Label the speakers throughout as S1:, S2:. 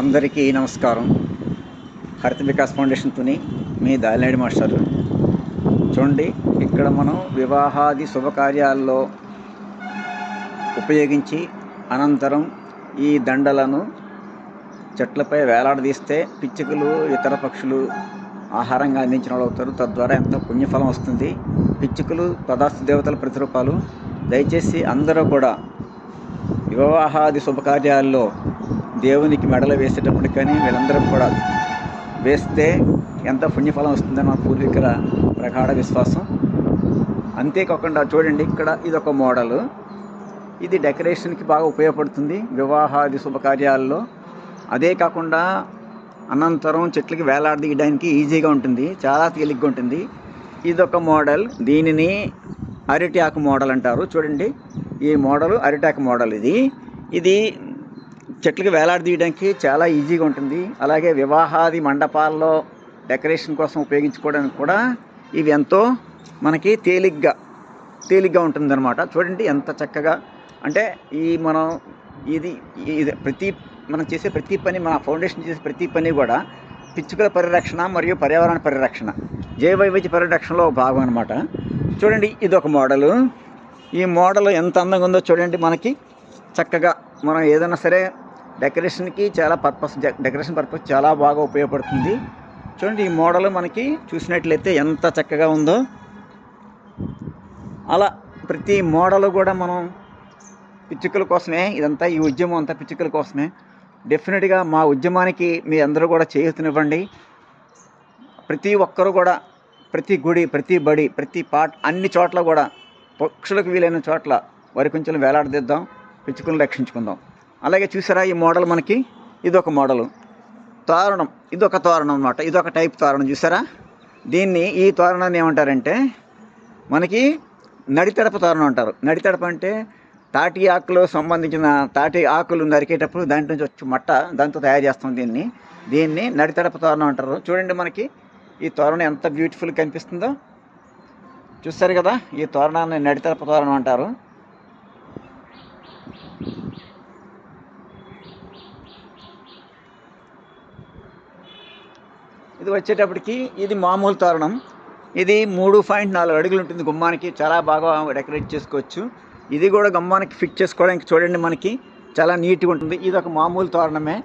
S1: అందరికీ నమస్కారం. హరిత వికాస్ ఫౌండేషన్తోని మీ దాలినాయుడు మాస్టర్. చూడండి ఇక్కడ మనం వివాహాది శుభకార్యాల్లో ఉపయోగించి అనంతరం ఈ దండలను చెట్లపై వేలాడదీస్తే పిచ్చుకలు ఇతర పక్షులు ఆహారంగా అందించిన వాళ్ళు అవుతారు. తద్వారా ఎంతో పుణ్యఫలం వస్తుంది. పిచ్చుకలు పదార్థ దేవతల ప్రతిరూపాలు. దయచేసి అందరూ కూడా వివాహాది శుభకార్యాల్లో దేవునికి మెడలు వేసేటప్పుడు కానీ వీళ్ళందరూ కూడా వేస్తే ఎంత పుణ్యఫలం వస్తుందో నా పూర్వీకుల ప్రగాఢ విశ్వాసం. అంతేకాకుండా చూడండి ఇక్కడ ఇది ఒక మోడల్. ఇది డెకరేషన్కి బాగా ఉపయోగపడుతుంది వివాహాది శుభకార్యాల్లో. అదే కాకుండా అనంతరం చెట్లకి వేలాడదీయడానికి ఈజీగా ఉంటుంది చాలా తేలిగ్గా ఉంటుంది. ఇది ఒక మోడల్. దీనిని అరిటాకు మోడల్ అంటారు. చూడండి ఈ మోడల్ అరిటాకు మోడల్ ఇది. ఇది చెట్లకి వేలాడదీయడానికి చాలా ఈజీగా ఉంటుంది. అలాగే వివాహాది మండపాల్లో డెకరేషన్ కోసం ఉపయోగించుకోవడానికి కూడా ఇవి ఎంతో మనకి తేలిగ్గా తేలిగ్గా ఉంటుందన్నమాట. చూడండి ఎంత చక్కగా. అంటే ఈ మనం ఇది ఇది ప్రతి మనం చేసే ప్రతి పని మన ఫౌండేషన్ చేసే ప్రతి పని కూడా పిచ్చుకల పరిరక్షణ మరియు పర్యావరణ పరిరక్షణ జైవ వైవిధ్య పరిరక్షణలో భాగం అనమాట చూడండి ఇది ఒక మోడలు. ఈ మోడల్ ఎంత అందంగా ఉందో చూడండి మనకి. చక్కగా మనం ఏదైనా సరే డెకరేషన్కి చాలా పర్పస్ డెకరేషన్ పర్పస్ చాలా బాగా ఉపయోగపడుతుంది. చూడండి ఈ మోడల్ మనకి చూసినట్లయితే ఎంత చక్కగా ఉందో. అలా ప్రతి మోడల్ కూడా మనం పిచ్చుకల కోసమే ఇదంతా ఈ ఉద్యమం అంతా పిచ్చుకల కోసమే. డెఫినెట్గా మా ఉద్యమానికి మీ అందరూ కూడా చేయూతనివ్వండి. ప్రతి ఒక్కరు కూడా ప్రతి గుడి ప్రతి బడి ప్రతి పాట అన్ని చోట్ల కూడా పక్షులకు వీలైన చోట్ల వరి కొంచెం వేలాడదిద్దాం. పెంచుకుని రక్షించుకుందాం అలాగే చూసారా ఈ మోడల్ మనకి ఇది ఒక మోడల్. తోరణం ఇది ఒక తోరణం అనమాట ఇది ఒక టైప్ తోరణం చూసారా? దీన్ని ఈ తోరణాన్ని ఏమంటారంటే మనకి నడితడప తోరణం అంటారు. నడితడప అంటే తాటి ఆకులు సంబంధించిన తాటి ఆకులు నరికేటప్పుడు దాంట్లో నుంచి వచ్చి మట్ట దాంతో తయారు చేస్తాం దీన్ని. దీన్ని నడితడప తోరణం అంటారు. చూడండి మనకి ఈ తోరణం ఎంత బ్యూటిఫుల్ కనిపిస్తుందో. చూస్తారు కదా ఈ తోరణాన్ని నడితడప తోరణం అంటారు. ఇది వచ్చేటప్పటికి ఇది మామూలు తోరణం. ఇది మూడు పాయింట్ నాలుగు అడుగులు ఉంటుంది గుమ్మానికి. చాలా బాగా డెకరేట్ చేసుకోవచ్చు. ఇది కూడా గుమ్మానికి ఫిట్ చేసుకోవడానికి చూడండి మనకి. చాలా నీట్గా ఉంటుంది. ఇది ఒక మామూలు తోరణమే.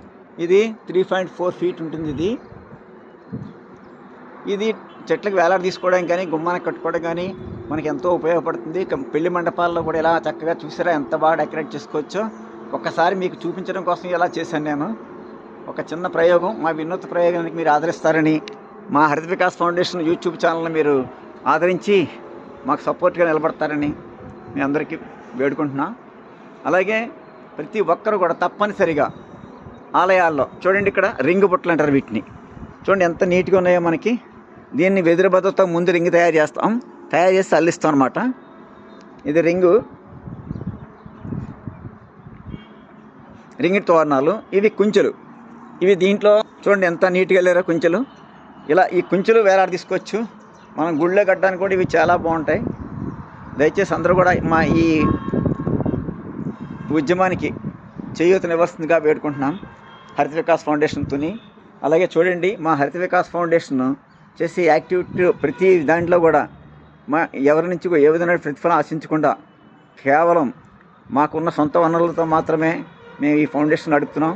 S1: ఇది త్రీ పాయింట్ ఫోర్ ఫీట్ ఉంటుంది ఇది. ఇది చెట్లకు వేలాడ తీసుకోవడానికి కానీ గుమ్మానికి కట్టుకోవడం కానీ మనకి ఎంతో ఉపయోగపడుతుంది. పెళ్ళి మండపాల్లో కూడా ఇలా చక్కగా చూసారా? ఎంత బాగా డెకరేట్ చేసుకోవచ్చో. ఒక్కసారి మీకు చూపించడం కోసం ఇలా చేశాను నేను. ఒక చిన్న ప్రయోగం మా వినూత్న ప్రయోగానికి మీరు ఆదరిస్తారని మా హరిత వికాస్ ఫౌండేషన్ యూట్యూబ్ ఛానల్ని మీరు ఆదరించి మాకు సపోర్ట్గా నిలబడతారని మీ అందరికీ వేడుకుంటున్నా. అలాగే ప్రతి ఒక్కరు కూడా తప్పనిసరిగా ఆలయాల్లో చూడండి ఇక్కడ రింగు బుట్టలు అంటారు వీటిని. చూడండి ఎంత నీట్గా ఉన్నాయో మనకి. దీన్ని వెదురు బద్దతో ముందు రింగు తయారు చేస్తాం. తయారు చేసి అల్లిస్తాం అనమాట ఇది రింగు. రింగిటి తోరణాలు. ఇవి కుంచెలు. ఇవి దీంట్లో చూడండి ఎంత నీట్గా లేరో కుంచెలు. ఇలా ఈ కుంచెలు వేలాడి తీసుకోవచ్చు. మనం గుళ్ళో కట్టడానికి కూడా ఇవి చాలా బాగుంటాయి. దయచేసి అందరూ కూడా మా ఈ ఉద్యమానికి చేయూతనివ్వాల్సిందిగా వేడుకుంటున్నాం. హరిత వికాస్ ఫౌండేషన్తోని అలాగే చూడండి మా హరిత వికాస్ ఫౌండేషన్ చేసే యాక్టివిటీ ప్రతి దాంట్లో కూడా మా ఎవరి నుంచి కూడా ఏ విధమైన ప్రతిఫలం ఆశించకుండా కేవలం మాకున్న సొంత వనరులతో మాత్రమే మేము ఈ ఫౌండేషన్ నడుపుతున్నాం.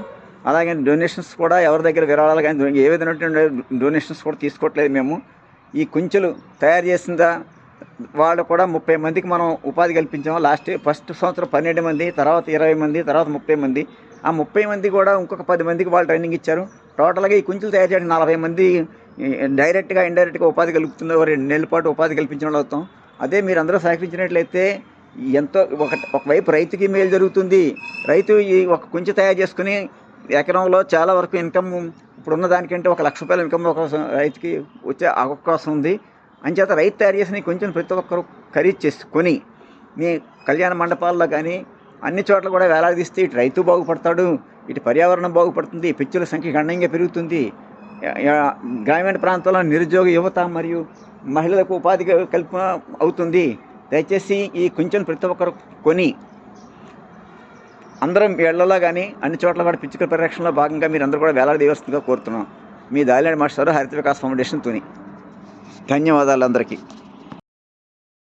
S1: అలాగే డొనేషన్స్ కూడా ఎవరి దగ్గర విరాళాలు కానీ ఏ విధమైనటువంటి డొనేషన్స్ కూడా తీసుకోవట్లేదు మేము. ఈ కుంచెలు తయారు చేసిన వాళ్ళు కూడా ముప్పై మందికి మనం ఉపాధి కల్పించాము. లాస్ట్ ఫస్ట్ సంవత్సరం పన్నెండు మంది తర్వాత ఇరవై మంది తర్వాత ముప్పై మంది. ఆ ముప్పై మంది కూడా ఇంకొక పది మందికి వాళ్ళు ట్రైనింగ్ ఇచ్చారు. టోటల్గా ఈ కుంచెలు తయారు చేయడానికి నలభై మంది డైరెక్ట్గా ఇండైరెక్ట్గా ఉపాధి కలుగుతుందో రెండు నెలల పాటు ఉపాధి కల్పించిన వాళ్ళు అవుతాం. అదే మీరు అందరూ సహకరించినట్లయితే ఎంతో ఒక ఒకవైపు రైతుకి మేలు జరుగుతుంది. రైతు ఈ ఒక కుంచె తయారు చేసుకుని ఎకరంలో చాలా వరకు ఇన్కమ్ ఇప్పుడున్న దానికంటే ఒక లక్ష రూపాయల ఇన్కమ్ ఒక రైతుకి వచ్చే అవకాశం ఉంది. అంచేత రైతు తయారు చేసిన కొంచెం ప్రతి ఒక్కరు ఖరీదు చేసుకొని మీ కళ్యాణ మండపాల్లో కానీ అన్ని చోట్ల కూడా వేలాడదీస్తే ఇటు రైతు బాగుపడతాడు ఇటు పర్యావరణం బాగుపడుతుంది పిచ్చుల సంఖ్య గణనీయంగా పెరుగుతుంది. గ్రామీణ ప్రాంతాల్లో నిరుద్యోగ యువత మరియు మహిళలకు ఉపాధి కల్పన అవుతుంది. దయచేసి ఈ కొంచెం ప్రతి ఒక్కరు కొని అందరం ఏళ్ళలో కానీ అన్ని చోట్ల కూడా పిచ్చుకల పరిరక్షణలో భాగంగా మీరు అందరూ కూడా వేలాడదీయవలసిందిగా కోరుతున్నాం. మీ దాలినాడు మాస్టర్ హరిత వికాస్ ఫౌండేషన్ తుని. ధన్యవాదాలు అందరికీ